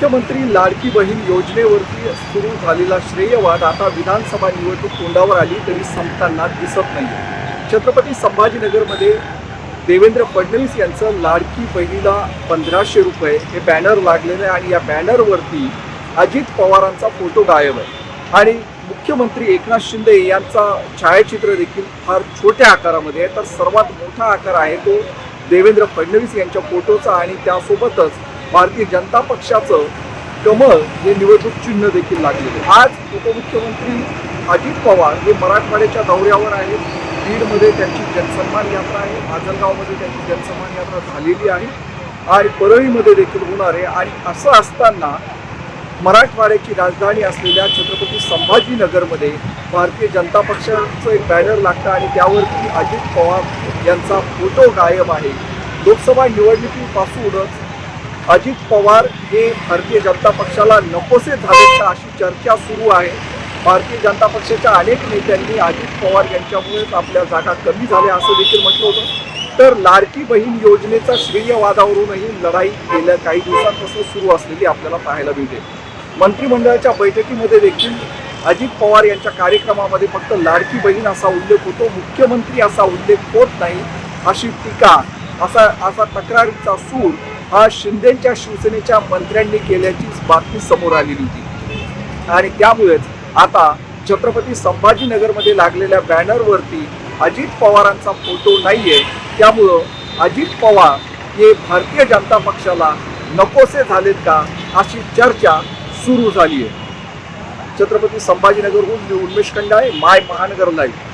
मुख्यमंत्री लाडकी बहीण योजनेवरती सुरू झालेला श्रेयवाद आता विधानसभा निवडणूक तोंडावर आली तरी संपताना दिसत नाही छत्रपती संभाजीनगरमध्ये देवेंद्र फडणवीस यांचं लाडकी बहिणीला पंधराशे रुपये हे बॅनर लागलेलं आहे आणि या बॅनरवरती अजित पवारांचा फोटो गायब आहे. आणि मुख्यमंत्री एकनाथ शिंदे यांचा छायाचित्र देखील फार छोट्या आकारामध्ये आहे. तर सर्वात मोठा आकार आहे तो देवेंद्र फडणवीस यांच्या फोटोचा आणि त्यासोबतच भारतीय जनता पक्षाचं कमळ हे निवडणूक चिन्ह देखील लागलेले आज उपमुख्यमंत्री अजित पवार हे मराठवाड्याच्या दौऱ्यावर आहेत. बीडमध्ये त्यांची जनसन्मान यात्रा आहे. माजलगावमध्ये त्यांची जनसन्मान यात्रा झालेली आहे. आणि परळीमध्ये देखील होणार आहे. आणि असं असताना मराठवाड्याची राजधानी असलेल्या छत्रपती संभाजीनगरमध्ये भारतीय जनता पक्षाचं एक बॅनर लागतं आणि त्यावरती अजित पवार यांचा फोटो गायब आहे. लोकसभा निवडणुकीपासूनच अजित पवार हे भारतीय जनता पक्षाला नकोसे झालेत का अशी चर्चा सुरू आहे. भारतीय जनता पक्षाच्या अनेक नेत्यांनी अजित पवार यांच्यामुळेच आपल्या जागा कमी झाल्या असं देखील म्हटलं होतं. तर लाडकी बहीण योजनेचा श्रेयवादावरूनही लढाई गेल्या काही दिवसांपासून सुरू असलेली आपल्याला पाहायला मिळते. मंत्रिमंडळाच्या बैठकीमध्ये देखील अजित पवार यांच्या कार्यक्रमामध्ये फक्त लाडकी बहीण असा उल्लेख होतो मुख्यमंत्री असा उल्लेख होत नाही अशी टीका असा असा तक्रारीचा सूर हा शिंदेच्या शिवसेनेच्या मंत्र्यांनी केल्याची बातमी समोर आलेली होती. आणि त्यामुळेच आता छत्रपती संभाजीनगरमध्ये लागलेल्या बॅनरवरती अजित पवारांचा फोटो नाही आहे त्यामुळं अजित पवार हे भारतीय जनता पक्षाला नकोसे झालेत का अशी चर्चा सुरू झाली आहे छत्रपती संभाजीनगरहून मी उन्मेष खंडाळे माय महानगर लाईव्ह.